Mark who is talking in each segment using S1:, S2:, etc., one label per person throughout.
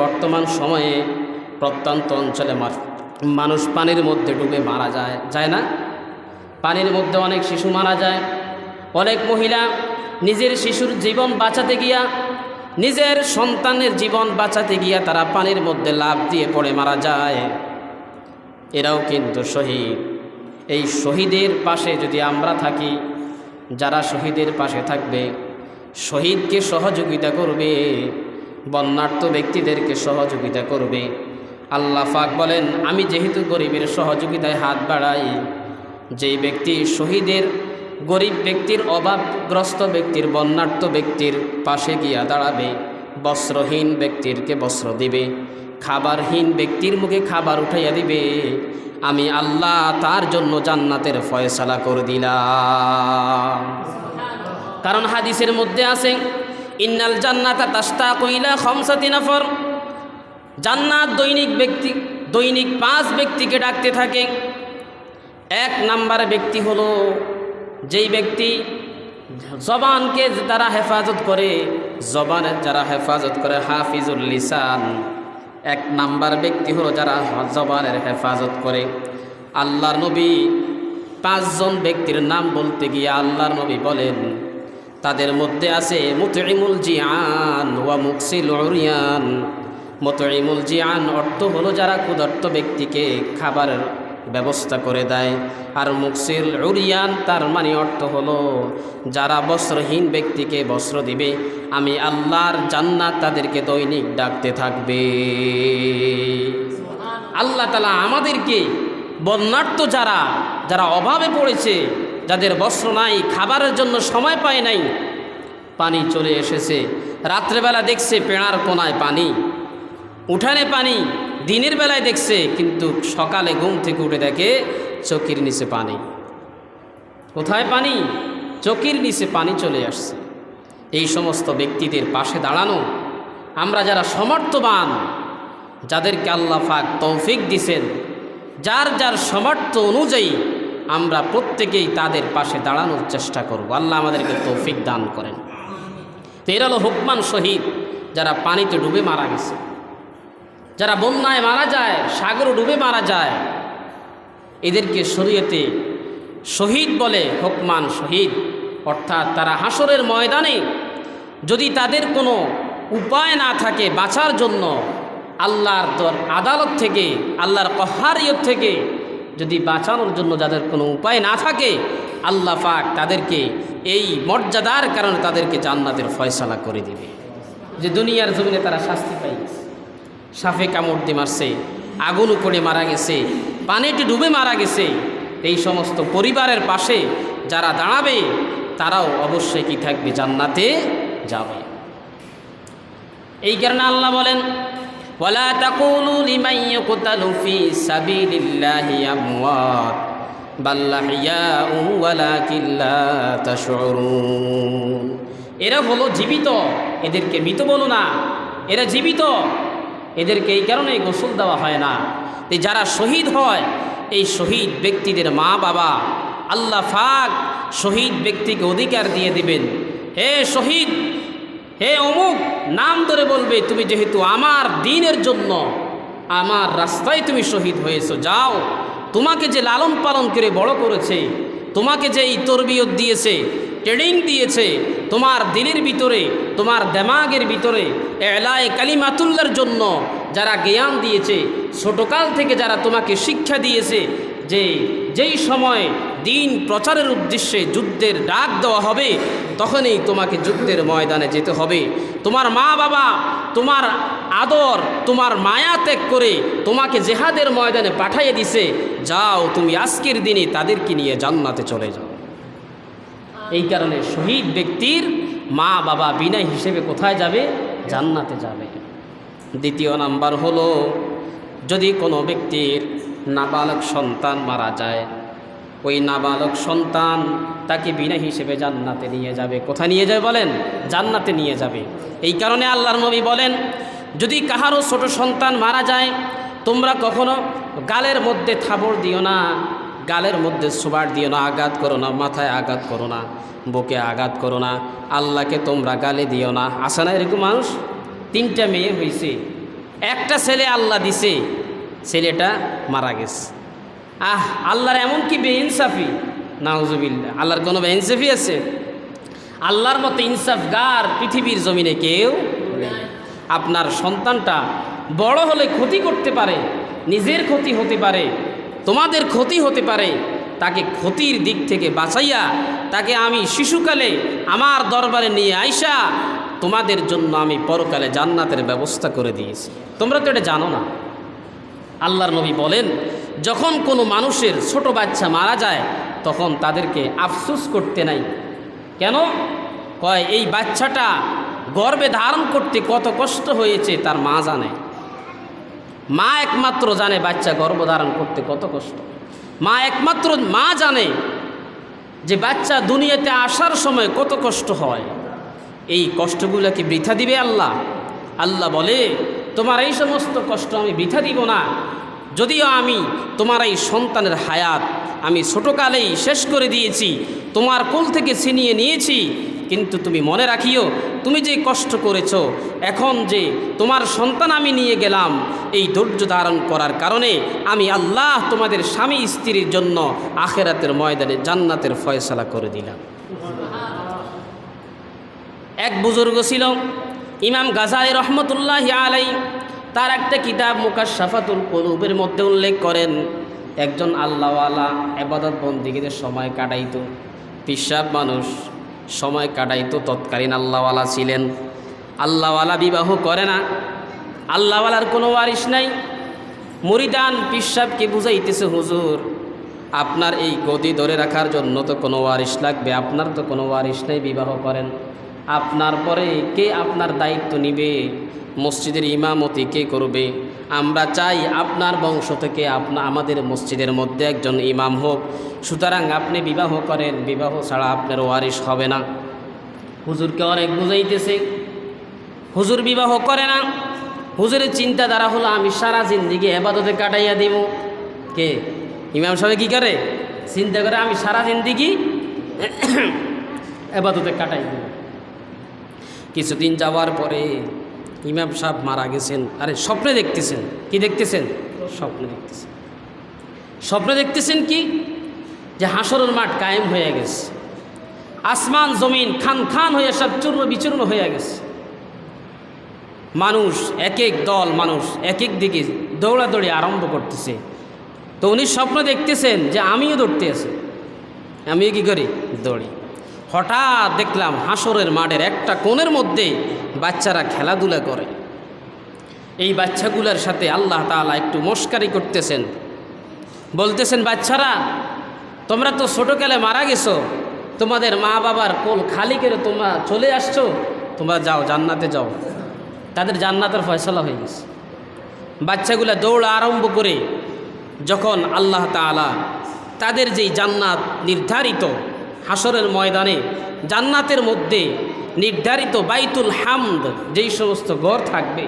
S1: বর্তমান সময়ে প্রত্যন্ত অঞ্চলে মানুষ পানির মধ্যে ডুবে মারা যায় যায় না? পানির মধ্যে অনেক শিশু মারা যায়। অনেক মহিলা নিজের শিশুর জীবন বাঁচাতে গিয়া, নিজের সন্তানের জীবন বাঁচাতে গিয়া তারা পানির মধ্যে লাভ দিয়ে পড়ে মারা যায়। এরাও কিন্তু শহীদ। এই শহীদের পাশে যদি আমরা থাকি, যারা শহীদের পাশে থাকবে, শহীদকে সহযোগিতা করবে। বন্যার্থ ব্যক্তিদেরকে সহযোগিতা করবে। আল্লাহ পাক বলেন, আমি যেহেতু গরিবের সহযোগিতায় হাত বাড়াই, যেই ব্যক্তি শহীদের, গরিব ব্যক্তির, অভাবগ্রস্ত ব্যক্তির বন্যার্থ ব্যক্তির পাশে গিয়া দাঁড়াবে, বস্ত্রহীন ব্যক্তিরকে বস্ত্র দিবে, খাবারহীন ব্যক্তির মুখে খাবার উঠাইয়া দিবে, আমি আল্লাহ তার জন্য জান্নাতের ফয়সালা করে দিলাম। কারণ হাদিসের মধ্যে আছে ইন্নাল জান্নাতা তাস্তা কইলা খমসাতি নফর। জান্নাত দৈনিক ব্যক্তি, দৈনিক পাঁচ ব্যক্তিকে ডাকতে থাকে। এক নাম্বার ব্যক্তি হলো যেই ব্যক্তি জবানকে তারা হেফাজত করে, জবানের যারা হেফাজত করে, হাফিজুল লিসান। এক নাম্বার ব্যক্তি হলো যারা জবানের হেফাজত করে। আল্লাহর নবী পাঁচজন ব্যক্তির নাম বলতে গিয়ে আল্লাহর নবী বলেন তাদের মধ্যে আছে মুতইমুল জিয়ান ওয়া মুকসিল উরিয়ান। মুতইমুল জিয়ান অর্থ হলো যারা ক্ষুধার্ত ব্যক্তিকে খাবার ব্যবস্থা করে দেয়। আর মুকসিল উরিয়ান তার মানে অর্থ হলো যারা বস্ত্রহীন ব্যক্তিকে বস্ত্র দিবে, আমি আল্লাহর জান্নাত তাদেরকে দৈনিক ডাকতে থাকবে। আল্লাহ তালা আমাদেরকে বন্যার্থ যারা যারা অভাবে পড়েছে যাদের বস্ত্র নাই, খাবারের জন্য সময় পায় নাই, পানি চলে এসেছে। রাত্রেবেলা দেখছে পেঁড়ার কোনায় পানি। উঠানে পানি, দিনের বেলায় দেখছে, কিন্তু সকালে ঘুম থেকে উঠে দেখে চকির নিচে পানি। কোথায় পানি? চকির নিচে পানি চলে আসছে। এই সমস্ত ব্যক্তিদের পাশে দাঁড়ানো, আমরা যারা সমর্থবান, যাদেরকে আল্লাহ পাক তৌফিক দিছেন, যার যার সমর্থ অনুযায়ী আমরা প্রত্যেকেই তাদের পাশে দাঁড়ানোর চেষ্টা করব। আল্লাহ আমাদেরকে তৌফিক দান করেন। তো হুকমান শহীদ, যারা পানিতে ডুবে মারা গেছে। যারা বন্যায় মারা যায়, সাগরে ডুবে মারা যায়, এদেরকে শরীয়তে শহীদ বলে হুকমান শহীদ। অর্থাৎ তারা হাসরের ময়দানে যদি তাদের কোনো উপায় না থাকে বাঁচার জন্য, আল্লাহর আদালত থেকে, আল্লাহর কহারিয়ত থেকে যদি বাঁচানোর জন্য যাদের কোনো উপায় না থাকে, আল্লাহ পাক তাদেরকে এই মর্যাদার কারণে তাদেরকে জান্নাতের ফয়সালা করে দিবে। যে দুনিয়ার জমিনে তারা শাস্তি পাই সাফে কামড় দিয়ে মারছে, আগুন উপড়ে মারা গেছে, পানিতে ডুবে মারা গেছে, এই সমস্ত পরিবারের পাশে যারা দাঁড়াবে, তারাও অবশ্যই কি থাকবে? জান্নাতে যাবে। এই কারণে আল্লাহ বলেন ওয়ালা তাকুলু লিমান ইয়াকতালু ফি সাবিলিল্লাহি আমওয়াত, বাল আহইয়াউ ওয়ালাকিন লা তাশউরুন। এরা হলো জীবিত, এদেরকে মৃত বলো না। এরা জীবিত, এদেরকে এই কারণে গোসল দেওয়া হয় না। যারা শহীদ হয়, এই শহীদ ব্যক্তিদের মা বাবা আল্লাহ ফাক শহীদ ব্যক্তিকে অধিকার দিয়ে দিবেন। হে শহীদ হে অমুক, নাম ধরে বলবে, তুমি যেহেতু আমার দিনের জন্য আমার রাস্তায় তুমি শহীদ হয়েছো, যাও। তোমাকে যে লালন পালন করে বড় করেছে, তোমাকে যে এই তরবিয়ত দিয়েছে, ট্রেনিং দিয়েছে, তোমার দিলের ভিতরে, তোমার দেমাগের ভিতরে, এলায় কালিমাতুল্লার জন্য যারা জ্ঞান দিয়েছে, ছোটকাল থেকে যারা তোমাকে শিক্ষা দিয়েছে যে যেই সময় দিন প্রচারের উদ্দেশ্যে যুদ্ধের ডাক দেওয়া হবে, তখনই তোমাকে যুদ্ধের ময়দানে যেতে হবে। তোমার মা বাবা, তোমার আদর, তোমার মায়া ত্যাগ করে তোমাকে জেহাদের ময়দানে পাঠাইয়ে দিছে। যাও, তুমি আজকের দিনে তাদেরকে নিয়ে জান্নাতে চলে যাও। এই কারণে শহীদ ব্যক্তির মা বাবা বিনা হিসেবে কোথায় যাবে? জান্নাতে যাবে। দ্বিতীয় নাম্বার হলো, যদি কোনো ব্যক্তির নাবালক সন্তান মারা যায় ওই নাবালক সন্তান তাকে বিনা হিসেবে জান্নাতে নিয়ে যাবে। কোথায় নিয়ে যাবে বলেন? জান্নাতে নিয়ে যাবে। এই কারণে আল্লাহর নবী বলেন, যদি কাহারও ছোট সন্তান মারা যায়, তোমরা কখনো গালের মধ্যে থাবড় দিও না, গালের মধ্যে সুবার দিও না, আঘাত করো না, মাথায় আঘাত করো না, বুকে আঘাত করো না, আল্লাহকে তোমরা গালে দিও না। আসে না এরকম মানুষ? তিনটা মেয়ে হয়েছে একটা ছেলে আল্লাহ দিছে, ছেলেটা মারা গেছে। আহ, আল্লাহর এমন কি বেইনসাফি? নাউজুবিল্লা আল্লাহর কোনো বেইনসাফি আছে? আল্লাহর মতো ইনসাফগার পৃথিবীর জমিনে কেউ আপনার সন্তানটা বড় হলে ক্ষতি করতে পারে, নিজের ক্ষতি হতে পারে, তোমাদের ক্ষতি হতে পারে, তাকে ক্ষতির দিক থেকে বাঁচাইয়া, তাকে আমি শিশুকালে আমার দরবারে নিয়ে আইসা, তোমাদের জন্য আমি পরকালে জান্নাতের ব্যবস্থা করে দিয়েছি। তোমরা তো এটা জানো না। আল্লাহর নবী বলেন, যখন কোনো মানুষের ছোট বাচ্চা মারা যায়, তখন তাদেরকে আফসোস করতে নাই। কেন? কয়, এই বাচ্চাটা গর্বে ধারণ করতে কত কষ্ট হয়েছে, তার মা জানে। মা একমাত্র জানে বাচ্চা গর্ভ ধারণ করতে কত কষ্ট। মা একমাত্র মা জানে যে বাচ্চা দুনিয়াতে আসার সময় কত কষ্ট হয়। এই কষ্টগুলোকে বৃথা দিবে আল্লাহ। আল্লাহ বলে তোমার এই সমস্ত কষ্ট আমি বৃথা দিব না। যদিও আমি তোমার এই সন্তানের হায়াত আমি ছোটোকালেই শেষ করে দিয়েছি, তোমার কোল থেকে ছিনিয়ে নিয়েছি, কিন্তু তুমি মনে রাখিও, তুমি যে কষ্ট করেছ, এখন যে তোমার সন্তান আমি নিয়ে গেলাম, এই ধৈর্য ধারণ করার কারণে আমি আল্লাহ তোমাদের স্বামী স্ত্রীর জন্য আখেরাতের ময়দানে জান্নাতের ফয়সালা করে দিলাম। এক বুজুর্গ ছিল ইমাম গাজাই রহমতুল্লাহ আলাই তার একটা কিতাব মুকাশাফাতুল কলুবের মধ্যে উল্লেখ করেন, একজন আল্লাহওয়ালা এবাদত বন্দিগীদের সময় কাটাইত পিসাব মানুষ সময় কাটাইত তৎকালীন আল্লাহওয়ালা ছিলেন। আল্লাহওয়ালা বিবাহ করে না, আল্লাহওয়ালার কোনো ওয়ারিশ নাই। মুরিদান পিসাবকে বুঝাইতেছে, হুজুর, আপনার এই গদি ধরে রাখার জন্য তো কোনো ওয়ারিশ লাগবে, আপনার তো কোনো ওয়ারিশ নেই, বিবাহ করেন। আপনার পরে কে আপনার দায়িত্ব নিবে? মসজিদের ইমামতি কে করবে? আমরা চাই আপনার বংশ থেকে আপনা, আমাদের মসজিদের মধ্যে একজন ইমাম হোক। সুতরাং আপনি বিবাহ করেন। বিবাহ ছাড়া আপনার ওয়ারিশ হবে না। হুজুরকে অনেক বুঝাইতেছে। হুজুর বিবাহ করে না। হুজুরের চিন্তাধারা হলো, আমি সারা জিন্দিগি এবাদতে কাটাইয়া দিব। কে? ইমাম সাহেব কী করে? চিন্তা করে, আমি সারা জিন্দিগি এবাদতে কাটাই দিব। কিছুদিন যাওয়ার পরে ইমাম সাহেব মারা গেছেন। আরে, স্বপ্নে দেখতেছেন। কি দেখতেছেন? স্বপ্নে দেখতেছেন। স্বপ্নে দেখতেছেন কি? যে হাসরের মাঠ কায়েম হয়ে গেছে। আসমান, জমিন খান খান হয়ে সব চূর্ণ বিচূর্ণ হয়ে গেছে। মানুষ এক এক দল মানুষ এক এক দিকে দৌড়াদৌড়ি আরম্ভ করতেছে। তো উনি স্বপ্ন দেখতেছেন যে আমিও দৌড়তে আছি। আমিও কি করি? দৌড়ি। হঠাৎ দেখলাম হাসরের মাঠের একটা কোণের মধ্যে বাচ্চারা খেলাধুলা করে। এই বাচ্চাগুলোর সাথে আল্লাহ তাআলা একটু মস্কারি করতেছেন। বলতেছেন, বাচ্চারা, তোমরা তো ছোটোকালে মারা গেছো। তোমাদের মা বাবার কোল খালি করে তোমরা চলে আসছো। তোমরা যাও, জান্নাতে যাও। তাদের জান্নাতের ফয়সলা হয়ে গেছে। বাচ্চাগুলা দৌড় আরম্ভ করে যখন আল্লাহ তাআলা তাদের যেই জান্নাত নির্ধারিত হাসরের ময়দানে, জান্নাতের মধ্যে নির্ধারিত বাইতুল হামদ, যেই সমস্ত গড় থাকবে,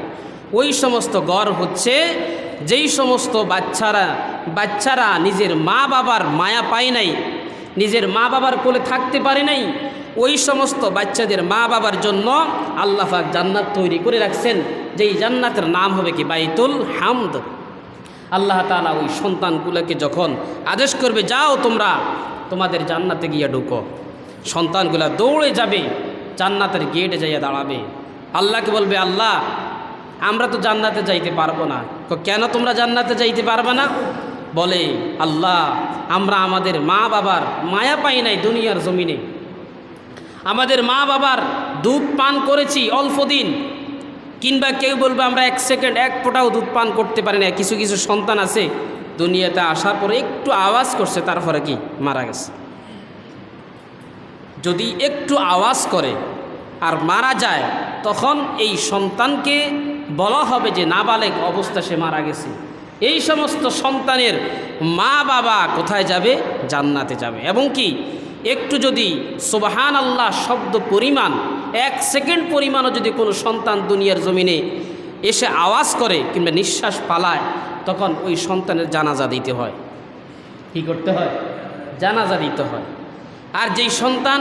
S1: ওই সমস্ত গড় হচ্ছে যেই সমস্ত বাচ্চারা বাচ্চারা নিজের মা বাবার মায়া পায় নাই, নিজের মা বাবার কোলে থাকতে পারে নাই, ওই সমস্ত বাচ্চাদের মা বাবার জন্য আল্লাহাক জান্নাত তৈরি করে রাখছেন, যেই জান্নাতের নাম হবে কি বাইতুল হামদ। আল্লাহ তাআলা ওই সন্তানগুলোকে যখন আদেশ করবে, যাও তোমরা তোমাদের জান্নাতে গিয়ে ঢুকো। সন্তানগুলা দৌড়ে যাবে, জান্নাতের গেটে যাইয়া দাঁড়াবে। আল্লাহকে বলবে, আল্লাহ, আমরা তো জান্নাতে যাইতে পারব না। কেন তোমরা জান্নাতে যাইতে পারবে না? বলে, আল্লাহ, আমরা আমাদের মা বাবার মায়া পাই নাই দুনিয়ার জমিনে। আমাদের মা বাবার দুধ পান করেছি অল্প দিন, কিংবা কেউ বলবে, আমরা এক সেকেন্ড এক ফোঁটাও দুধ পান করতে পারি না কিছু কিছু সন্তান আছে দুনিয়াতে আসার পরে একটু আওয়াজ করছে, তারপরে কি? মারা গেছে। যদি একটু আওয়াজ করে আর মারা যায়, তখন এই সন্তানকে বলা হবে যে নাবালেক অবস্থা সে মারা গেছে। এই সমস্ত সন্তানের মা বাবা কোথায় যাবে? জান্নাতে যাবে। এবং কি? একটু যদি সোবাহান আল্লাহ শব্দ পরিমাণ, এক সেকেন্ড পরিমাণও যদি কোনো সন্তান দুনিয়ার জমিনে এসে আওয়াজ করে কিংবা নিঃশ্বাস পালায় তখন ওই সন্তানের জানাজা দিতে হয়। কি করতে হয়? জানাজা দিতে হয়। আর যেই সন্তান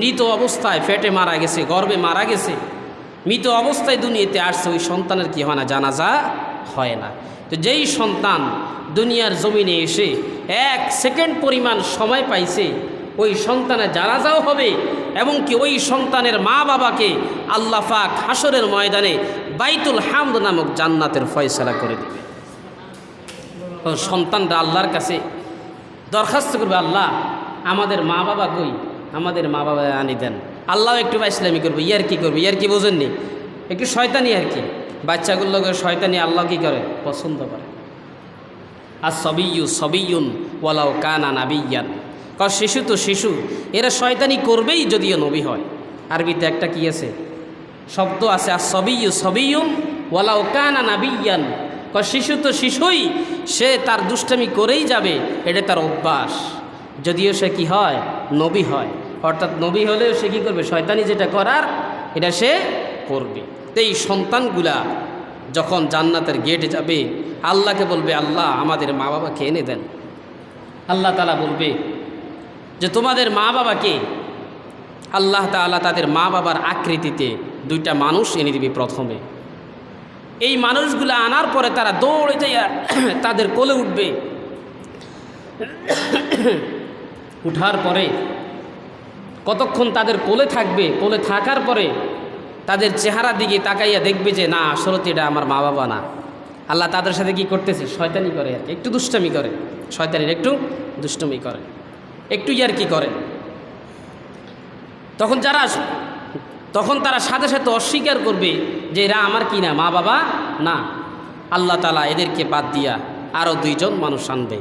S1: মৃত অবস্থায় ফেটে মারা গেছে, গর্বে মারা গেছে, মৃত অবস্থায় দুনিয়াতে আসছে, ওই সন্তানের কি হয় না, জানাজা হয় না। তো যেই সন্তান দুনিয়ার জমিনে এসে এক সেকেন্ড পরিমাণ সময় পাইছে, ওই সন্তানের জানাজাও হবে এবং কি ওই সন্তানের মা বাবাকে আল্লাহ পাক হাসরের ময়দানে বাইতুল হামদ নামক জান্নাতের ফয়সলা করে দেবে। সন্তানরা আল্লাহর কাছে দরখাস্ত করবে, আল্লাহ, আমাদের মা বাবা কই? আমাদের মা বাবা আনি দেন। আল্লাহ একটু বা ইসলামী করবে, ইয়ার কি করবে? ইয়ার কি বোঝেননি? একটু শয়তানি আর কি। বাচ্চাগুলোকে শয়তানি আল্লাহ কি করে? পছন্দ করে। আর সবিয়ু, সবিয়ুন ওয়ালাও কানা নাবিয়ান। কারণ শিশু তো শিশু, এরা শয়তানি করবেই যদিও নবী হয়। আরবিতে একটা কি আছে? শব্দ আছে, আর সবিয়ু, সবিয়ুন ওয়ালাও কানা নাবিয়ান। শিশু তো শিশুই, সে তার দুষ্টামি করেই যাবে, এটা তার অভ্যাস। যদিও সে কি হয়? নবী হয়। অর্থাৎ নবী হলেও সে কী করবে? শয়তানি যেটা করার, এটা সে করবে। এই সন্তানগুলা যখন জান্নাতের গেটে যাবে, আল্লাহকে বলবে, আল্লাহ, আমাদের মা বাবাকে এনে দেন। আল্লাহ তালা বলবে যে, তোমাদের মা বাবাকে আল্লাহ তাআলা তাদের মা বাবার আকৃতিতে দুইটা মানুষ এনে দিবে প্রথমে। এই মানুষগুলো আনার পরে তারা দৌড়ে যাইয়া তাদের কোলে উঠবে। উঠার পরে কতক্ষণ তাদের কোলে থাকবে, কোলে থাকার পরে তাদের চেহারা দিকে তাকাইয়া দেখবে যে, না আসলে তো এটা আমার মা বাবা না। আল্লাহ তাদের সাথে কি করতেছে? শয়তানি করে আর কি। একটু দুষ্টামি করে। শয়তানির একটু দুষ্টমি করে। একটু ইয়ার কি করে। তখন যারা তখন তারা সাথে সাথে অস্বীকার করবে যে এরা আমার কি না, মা বাবা? না। আল্লাহ তালা এদেরকে বাদ দিয়া আরও দুইজন মানুষ আনবে।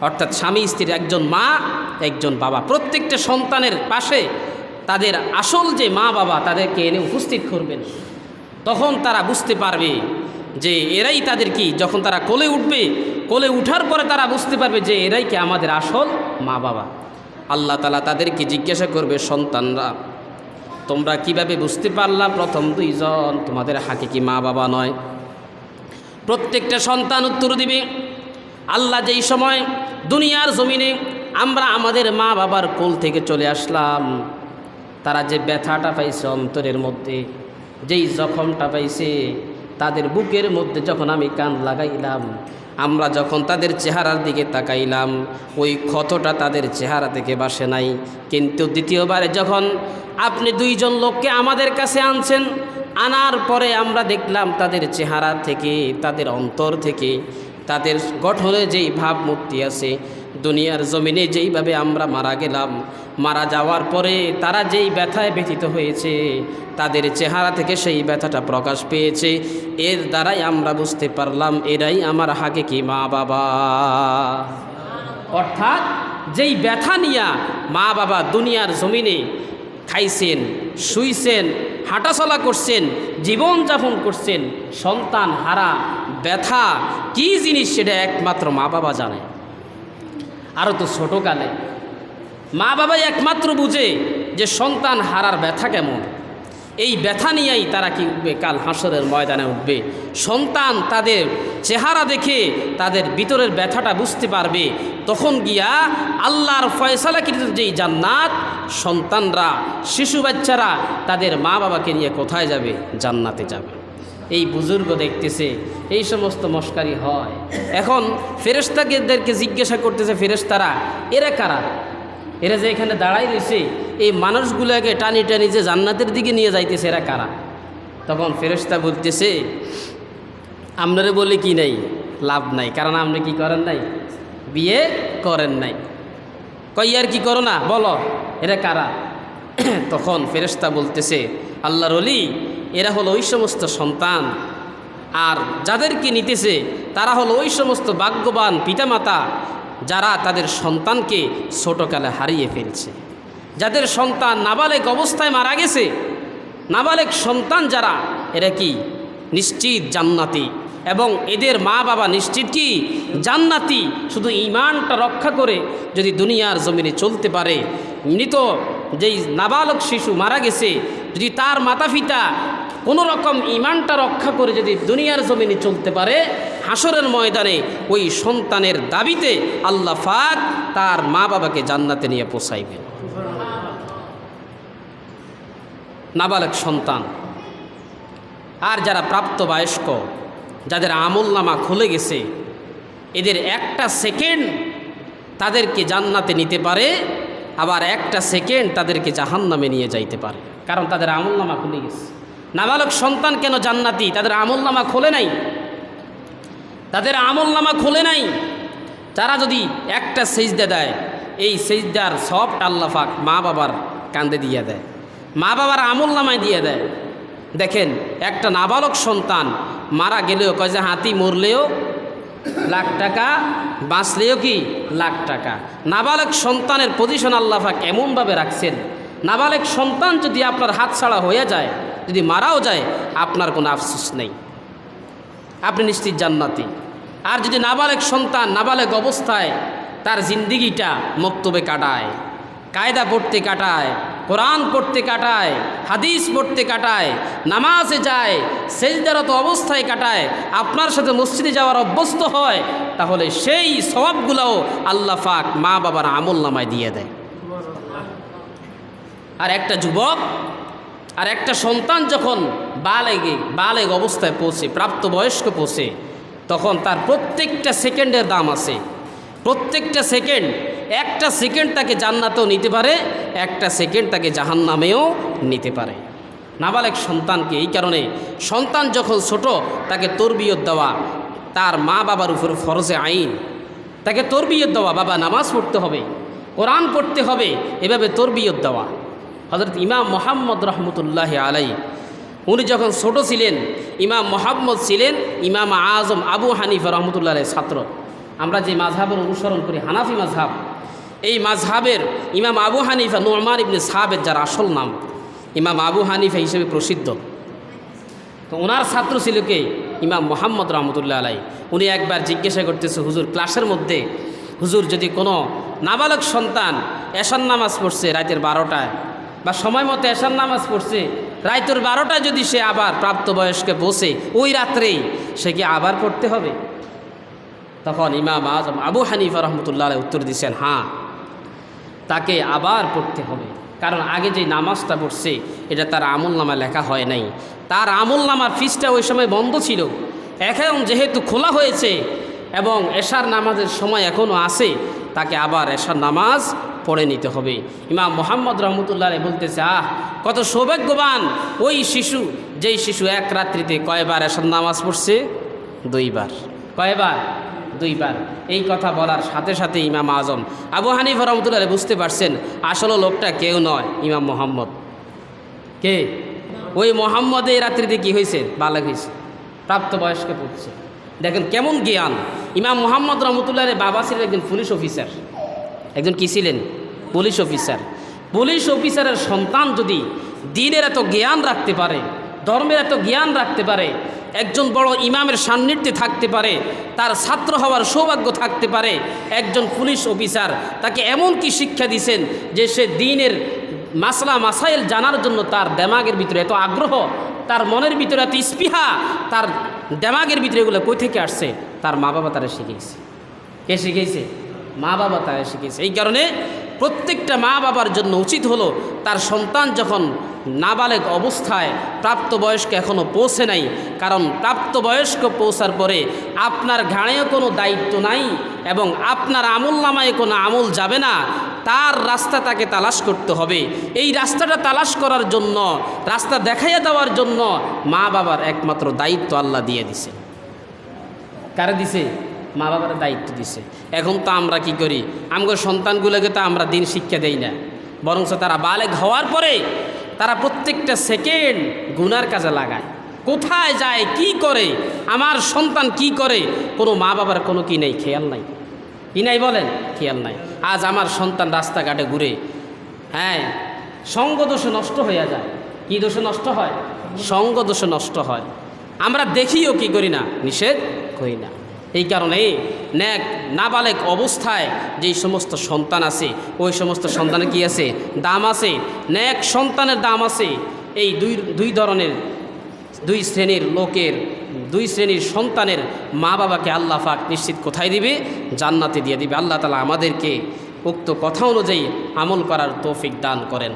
S1: অর্থাৎ স্বামী, স্ত্রীর একজন মা, একজন বাবা। প্রত্যেকটা সন্তানের পাশে তাদের আসল যে মা বাবা, তাদেরকে এনে উপস্থিত করবেন। তখন তারা বুঝতে পারবে যে এরাই তাদের কি। যখন তারা কোলে উঠবে, কোলে উঠার পরে তারা বুঝতে পারবে যে এরাই কি আমাদের আসল মা বাবা। আল্লাহ তালা তাদেরকে জিজ্ঞাসা করবে, সন্তানরা তোমরা কীভাবে বুঝতে পারলা? প্রথম দুইজন, তোমাদের হাকে কি মা বাবা নয়। প্রত্যেকটা সন্তান উত্তর দিবে, আল্লাহ যেই সময় দুনিয়ার জমিনে আমরা আমাদের মা বাবার কোল থেকে চলে আসলাম, তারা যে ব্যথাটা পাইছে অন্তরের মধ্যে, যেই জখমটা পাইছে, তাদের বুকের মধ্যে যখন আমি কান লাগাইলাম আমরা যখন তাদের চেহারার দিকে তাকাইলাম, ওই ক্ষতটা তাদের চেহারা থেকে বাসে নাই। কিন্তু দ্বিতীয়বারে যখন আপনি দুইজন লোককে আমাদের কাছে আনছেন, আনার পরে আমরা দেখলাম তাদের চেহারা থেকে, তাদের অন্তর থেকে, তাদের গঠনে যেই ভাবমূর্তি আছে দুনিয়ার জমিনে যেইভাবে আমরা মারা গেলাম, মারা যাওয়ার পরে তারা যেই ব্যথায় ব্যথিত হয়েছে, তাদের চেহারা থেকে সেই ব্যথাটা প্রকাশ পেয়েছে। এর দ্বারাই আমরা বুঝতে পারলাম, এরাই আমার হাকে কি মা বাবা। অর্থাৎ যেই ব্যথা নিয়া মা বাবা দুনিয়ার জমিনে খাইছেন, শুইছেন, হাঁটাচলা করছেন, জীবনযাপন করছেন, সন্তান হারা, ব্যথা, কী জিনিস সেটা একমাত্র মা বাবা জানে? আরও তো ছোটোকালে মা বাবাই একমাত্র বুঝে যে সন্তান হারার ব্যথা কেমন। এই ব্যথা নিয়েই তারা কি উঠবে? কাল হাসরের ময়দানে উঠবে। সন্তান তাদের চেহারা দেখে তাদের ভিতরের ব্যথাটা বুঝতে পারবে। তখন গিয়া আল্লাহর ফয়সালাকৃত যেই জান্নাত, সন্তানরা, শিশু বাচ্চারা তাদের মা বাবাকে নিয়ে কোথায় যাবে? জান্নাতে যাবে। এই বুজুর্গ দেখতেছে, এই সমস্ত মস্কারি হয়। এখন ফেরেস্তাদেরকে জিজ্ঞাসা করতেছে ফেরেস্তারা এরা কারা? এরা যে এখানে দাঁড়াই রয়েছে, এই মানুষগুলোকে টানি টানি যে জান্নাতের দিকে নিয়ে যাইতেছে, এরা কারা? তখন ফেরেস্তা বলতেছে আপনারা বলে কি নাই? লাভ নাই। কারণ আপনি কি করেন নাই? বিয়ে করেন নাই। কই আর কি করো না? বলো, এরা কারা? তখন ফেরেস্তা বলতেছে, আল্লাহর অলি এরা হলো ওই সমস্ত সন্তান। আর যাদেরকে নিতেছে, তারা হলো ওই সমস্ত ভাগ্যবান পিতামাতা যারা তাদের সন্তানকে ছোটোকালে হারিয়ে ফেলছে। যাদের সন্তান নাবালেক অবস্থায় মারা গেছে, নাবালেক সন্তান যারা, এরা কি? নিশ্চিত জান্নাতি। এবং এদের মা বাবা নিশ্চিত কি? জান্নাতি। শুধু ইমানটা রক্ষা করে যদি দুনিয়ার জমিনে চলতে পারে। মৃত যেই নাবালক শিশু মারা গেছে, যদি তার মাতা পিতা কোনো রকম ইমানটা রক্ষা করে যদি দুনিয়ার জমিনে চলতে পারে হাসরের ময়দানে ওই সন্তানের দাবিতে আল্লাহ ফাক তার মা বাবাকে জান্নাতে নিয়ে পোষাইবেন। নাবালক সন্তান, আর যারা প্রাপ্তবয়স্ক, যাদের আমল নামা খুলে গেছে, এদের একটা সেকেন্ড তাদেরকে জান্নাতে নিতে পারে, আবার একটা সেকেন্ড তাদেরকে জাহান্নামে নিয়ে যাইতে পারে, কারণ তাদের আমল নামা খুলে গেছে। নাবালক সন্তান কেন জান্নাতি? তাদের আমল নামা খোলে নাই। তাদের আমল নামা খোলে নাই। তারা যদি একটা সেজদা দেয়, এই সেজদার সব আল্লাফাক মা বাবার কান্দে দিয়ে দেয়। মা বাবার আমল নামায় দিয়ে দেয়। দেখেন, একটা নাবালক সন্তান মারা গেলেও কয় যে, হাতি মরলেও লাখ টাকা, বাঁচলেও কি লাখ টাকা? নাবালক সন্তানের পজিশন আল্লাহাক এমনভাবে রাখছেন। নাবালক সন্তান যদি আপনার হাত ছাড়া হয়ে যায় যদি মারাও যায়, আপনার কোনো আফসোস নেই। আপনি নিশ্চিত জান্নাতি। আর যদি নাবালেক সন্তান নাবালেক অবস্থায় তার জিন্দিগিটা মক্তবে কাটায়, কায়দা পড়তে কাটায়, কোরআন পড়তে কাটায়, হাদিস পড়তে কাটায়, নামাজে যায়, সেজদারত অবস্থায় কাটায়, আপনার সাথে মসজিদে যাওয়ার অভ্যস্ত হয়, তাহলে সেই স্বভাবগুলোও আল্লাহ পাক মা বাবার আমল নামায় দিয়ে দেয়। আর একটা যুবক আর একটা সন্তান যখন বালেগে, বালেগ অবস্থায় পৌঁছে, প্রাপ্তবয়স্ক পৌঁছে, তখন তার প্রত্যেকটা সেকেন্ডের দাম আছে। প্রত্যেকটা সেকেন্ড, একটা সেকেন্ড তাকে জান্নাতেও নিতে পারে, একটা সেকেন্ড তাকে জাহান্নামেও নিতে পারে। নাবালেক সন্তানকে এই কারণে সন্তান যখন ছোট, তাকে তরবিয়ত দেওয়া, তার মা বাবার উপর ফরজে আইন। তাকে তরবিয়ত দেওয়া, বাবা নামাজ পড়তে হবে, কোরআন পড়তে হবে, এভাবে তরবিয়ত দেওয়া। হজরত ইমাম মোহাম্মদ রহমতুল্লাহ আলাই উনি যখন ছোট ছিলেন, ইমাম মোহাম্মদ ছিলেন ইমাম আজম আবু হানিফা রহমতুল্লাহ আলাই ছাত্র। আমরা যে মাঝহাবের অনুসরণ করি, হানাফি মাঝহাব এই মাঝহাবের ইমাম আবু হানিফা নোরমান ইবনে সাহাবের যার আসল নাম, ইমাম আবু হানিফা হিসেবে প্রসিদ্ধ। তো ওনার ছাত্র ছিল কে? ইমাম মোহাম্মদ রহমতুল্লাহ আলাই উনি একবার জিজ্ঞাসা করতেছে, হুজুর, ক্লাসের মধ্যে হুজুর যদি কোনো নাবালক সন্তান এশান নামাজ পড়ছে রাতের বারোটায় বা সময় মতো এশান নামাজ পড়ছে রাতের বারোটা যদি সে আবার প্রাপ্তবয়স্কে বসে, ওই রাত্রেই সে কি আবার পড়তে হবে? তখন ইমাম আজম আবু হানিফা রহমতুল্লাহ উত্তর দিচ্ছেন হ্যাঁ তাকে আবার পড়তে হবে। কারণ আগে যে নামাজটা পড়ছে, এটা তার আমল নামা লেখা হয় নাই। তার আমল নামার ফিসটা ওই সময় বন্ধ ছিল। এখন যেহেতু খোলা হয়েছে এবং এশার নামাজের সময় এখনও আছে, তাকে আবার এশার নামাজ পড়ে নিতে হবে। ইমাম মোহাম্মদ রহমতুল্লাহ বলতেছে, আহ, কত সৌভাগ্যবান। ওই শিশু, যেই শিশু এক রাত্রিতে কয়বার এসব নামাজ পড়ছে? দুইবার। কয়বার? দুইবার। এই কথা বলার সাথে সাথে ইমাম আজম, আবু হানিফ রহমতুল্লাহ বুঝতে পারছেন, আসলে লোকটা কেউ নয়, ইমাম মোহাম্মদ। কে? ওই মোহাম্মদ এই রাত্রিতে কী হয়েছে বালক হয়েছে প্রাপ্তবয়স্কে পড়ছে। দেখেন কেমন জ্ঞান। ইমাম মোহাম্মদ রহমতুল্লাহ বাবা ছিলেন একজন পুলিশ অফিসার। একজন কি ছিলেন? Police officer. পুলিশ অফিসারের সন্তান যদি দিনের এত জ্ঞান রাখতে পারে, ধর্মের এত জ্ঞান রাখতে পারে, একজন বড় ইমামের সান্নিধ্যে থাকতে পারে, তার ছাত্র হওয়ার সৌভাগ্য থাকতে পারে, একজন পুলিশ অফিসার তাকে এমন কি শিক্ষা দিছেন যে সে দিনের মাসলা মাসাইল জানার জন্য তার দেমাগের ভিতরে এত আগ্রহ, তার মনের ভিতরে এত স্পৃহা, তার দেমাগের ভিতরে এগুলো কই থেকে আসছে? তার মা বাবা তারা শিখেছে কে শিখেছে মা বাবা তারা শিখেছে। এই কারণে প্রত্যেকটা মা বাবার জন্য উচিত হলো তার সন্তান যখন নাবালেক অবস্থায় প্রাপ্তবয়স্ক এখনও পৌঁছে নাই, কারণ প্রাপ্তবয়স্ক পৌঁছার পরে আপনার ঘাড়েও কোনো দায়িত্ব নাই এবং আপনার আমল নামায় কোনো আমল যাবে না, তার রাস্তা তাকে তালাশ করতে হবে। এই রাস্তাটা তালাশ করার জন্য, রাস্তা দেখাইয়া দেওয়ার জন্য মা বাবার একমাত্র দায়িত্ব আল্লাহ দিয়ে দিছে। কারে দিছে? মা বাবার দায়িত্ব দিছে। এখন তো আমরা কি করি? আমগো সন্তানগুলোকে তো আমরা দিন শিক্ষা দেই না। বরং তারা বালেগ হওয়ার পরে তারা প্রত্যেকটা সেকেন্ড গুনার কাজে লাগায়। কোথায় যায়, কি করে, আমার সন্তান কি করে, কোনো মা বাবার কোনো কি নেই, খেয়াল নাই। কি নাই বলেন? খেয়াল নাই। আজ আমার সন্তান রাস্তাঘাটে ঘুরে হ্যাঁ সঙ্গ দোষে নষ্ট হয়ে যায়। কি দোষে নষ্ট হয়? সঙ্গ দোষে নষ্ট হয়। আমরা দেখিও কি করি না? নিষেধ করি না। এই কারণে ন্যাক নাবালেক অবস্থায় যেই সমস্ত সন্তান আছে, ওই সমস্ত সন্তানের কি আছে? দাম আছে। ন্যাক সন্তানের দাম আছে। এই দুই দুই ধরনের, দুই শ্রেণির লোকের, দুই শ্রেণির সন্তানের মা বাবাকে আল্লাহ নিশ্চিত কোথায় দিবে? জান্নাতে দিয়ে দিবে। আল্লাহ তালা আমাদেরকে উক্ত কথা অনুযায়ী আমল করার তৌফিক দান করেন।